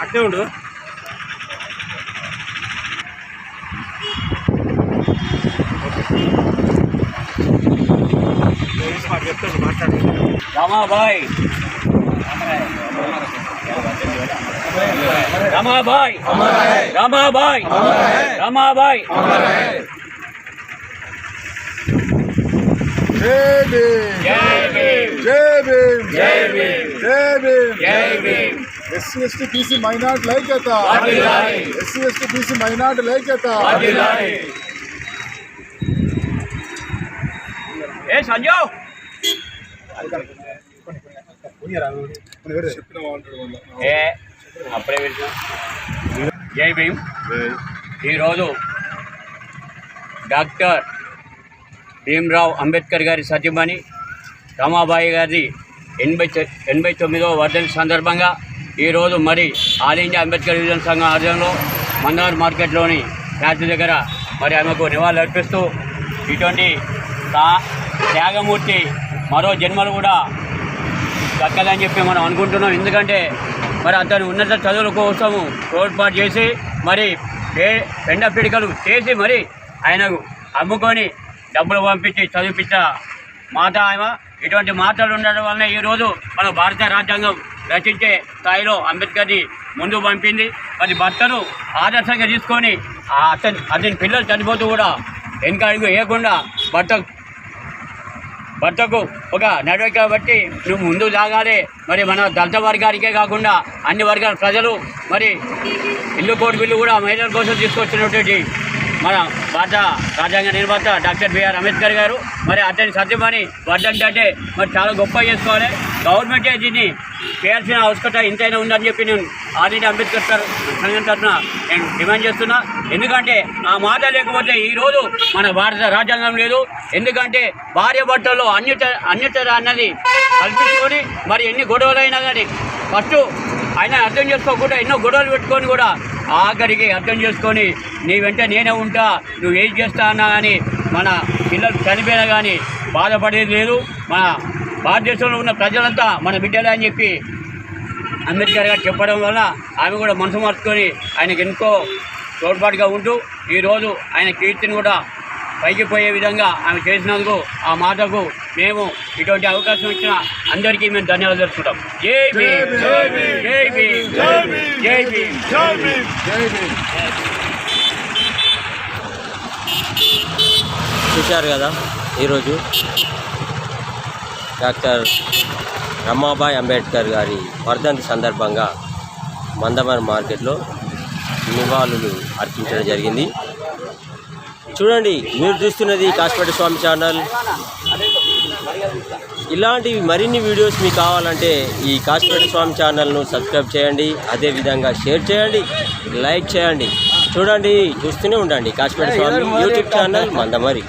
అట్టే ఉండు. చెప్తాను మాట్లాడు రమాబాయ్. రమాబాయ్. రమాబాయ్ రమాబాయ్ జై భీమ్ జై భీమ్ జై భీమ్ జై Bhim Jai Bhim Jai Bhim SC ST BC minority ఐక్యత వర్ధిల్లాలి. ఎస్సీ ఎస్టీ బీసీ మైనార్టీ ఐక్యత వర్ధిల్లాలి. ఏ సంజయ్ చెప్పిన వాళ్ళు ఏ అప్పుడే విన్నా జై భీమ్ ఈరోజు డాక్టర్ భీమ్రావ్ అంబేద్కర్ గారి సతీమణి రమాబాయి గారి ఎనభై ఎనభై తొమ్మిదవ వర్ధని సందర్భంగా ఈరోజు మరి ఆల్ ఇండియా అంబేద్కర్ యువజన సంఘం ఆధ్వర్యంలో మందార్ మార్కెట్లోని ఫ్యాక్టరీ దగ్గర మరి ఆమెకు నివాళులర్పిస్తూ ఇటువంటి తా- త్యాగమూర్తి మరో జన్మలు కూడా దక్కదని చెప్పి మనం అనుకుంటున్నాం. ఎందుకంటే మరి అతను ఉన్నత చదువుల కోసము తోడ్పాటు చేసి మరి పే పెండ పిడికలు చేసి మరి ఆయనకు అమ్ముకొని డబ్బులు పంపించి చదివిపించిన మాట ఆమె. ఇటువంటి మాటలు ఉండడం వలన ఈరోజు మన భారత రాజ్యాంగం రచించే స్థాయిలో అంబేద్కర్ని ముందు పంపింది. మరి భర్తను ఆదర్శంగా తీసుకొని అతని అతని పిల్లలు చనిపోతూ కూడా వెనకడుగు వేయకుండా భర్త భర్తకు ఒక నడవడిక బట్టి నువ్వు ముందు సాగాలి. మరి మన దళిత వర్గానికే కాకుండా అన్ని వర్గాల ప్రజలు మరి ఇల్లు కోటి బిల్లు కూడా మహిళల కోసం తీసుకొచ్చినటువంటి మన భారత రాజ్యాంగ నిర్మాత డాక్టర్ బిఆర్ అంబేద్కర్ గారు మరి అతని సత్యమని వర్ధంతి అంటే మరి చాలా గొప్ప చేసుకోవాలి. గవర్నమెంటే దీన్ని చేయాల్సిన అవసరత ఇంతైనా ఉందని చెప్పి నేను ఆర్డీ అంబేద్కర్ సార్ సంఘం తరఫున నేను డిమాండ్ చేస్తున్నా. ఎందుకంటే ఆ మాట లేకపోతే ఈరోజు మన భారత రాజ్యాంగం లేదు. ఎందుకంటే భార్య భర్తల్లో అన్యత అన్యత అన్నది కల్పించుకొని మరి ఎన్ని గొడవలైనా కానీ ఫస్ట్ ఆయన అర్థం చేసుకోకుండా ఎన్నో గొడవలు పెట్టుకొని కూడా ఆఖరికి అర్థం చేసుకొని నీ వెంట నేనే ఉంటా నువ్వు ఏం చేస్తా అన్నా కానీ మన పిల్లలు చనిపోయినా కానీ బాధపడేది లేదు. మన భారతదేశంలో ఉన్న ప్రజలంతా మన బిడ్డలే అని చెప్పి అంబేద్కర్ గారు చెప్పడం వల్ల ఆమె కూడా మనసు మార్చుకొని ఆయనకు ఎంతో తోడ్పాటుగా ఉంటూ ఈరోజు ఆయన కీర్తిని కూడా పైకి పోయే విధంగా ఆమె చేసినందుకు ఆ మాటకు మేము ఇటువంటి అవకాశం ఇచ్చిన అందరికీ మేము ధన్యవాదాలు తెలుసుకుంటాం. జై భీమ్. జై భీమ్. జై భీమ్. జై భీమ్. జై భీమ్. జై భీమ్. జై భీమ్. చూశారు కదా ఈరోజు డాక్టర్ రమాబాయ్ అంబేద్కర్ గారి వర్ధంతి సందర్భంగా మందమర్ మార్కెట్లో నివాళులు అర్పించడం జరిగింది. చూడండి మీరు చూస్తున్నది కాశపేట స్వామి ఛానల్. ఇలాంటి మరిన్ని వీడియోస్ మీకు కావాలంటే ఈ కాశపేట స్వామి ఛానల్ను సబ్స్క్రైబ్ చేయండి. అదేవిధంగా షేర్ చేయండి లైక్ చేయండి. చూడండి చూస్తూనే ఉండండి కాశపేట స్వామి యూట్యూబ్ ఛానల్ మందమరి.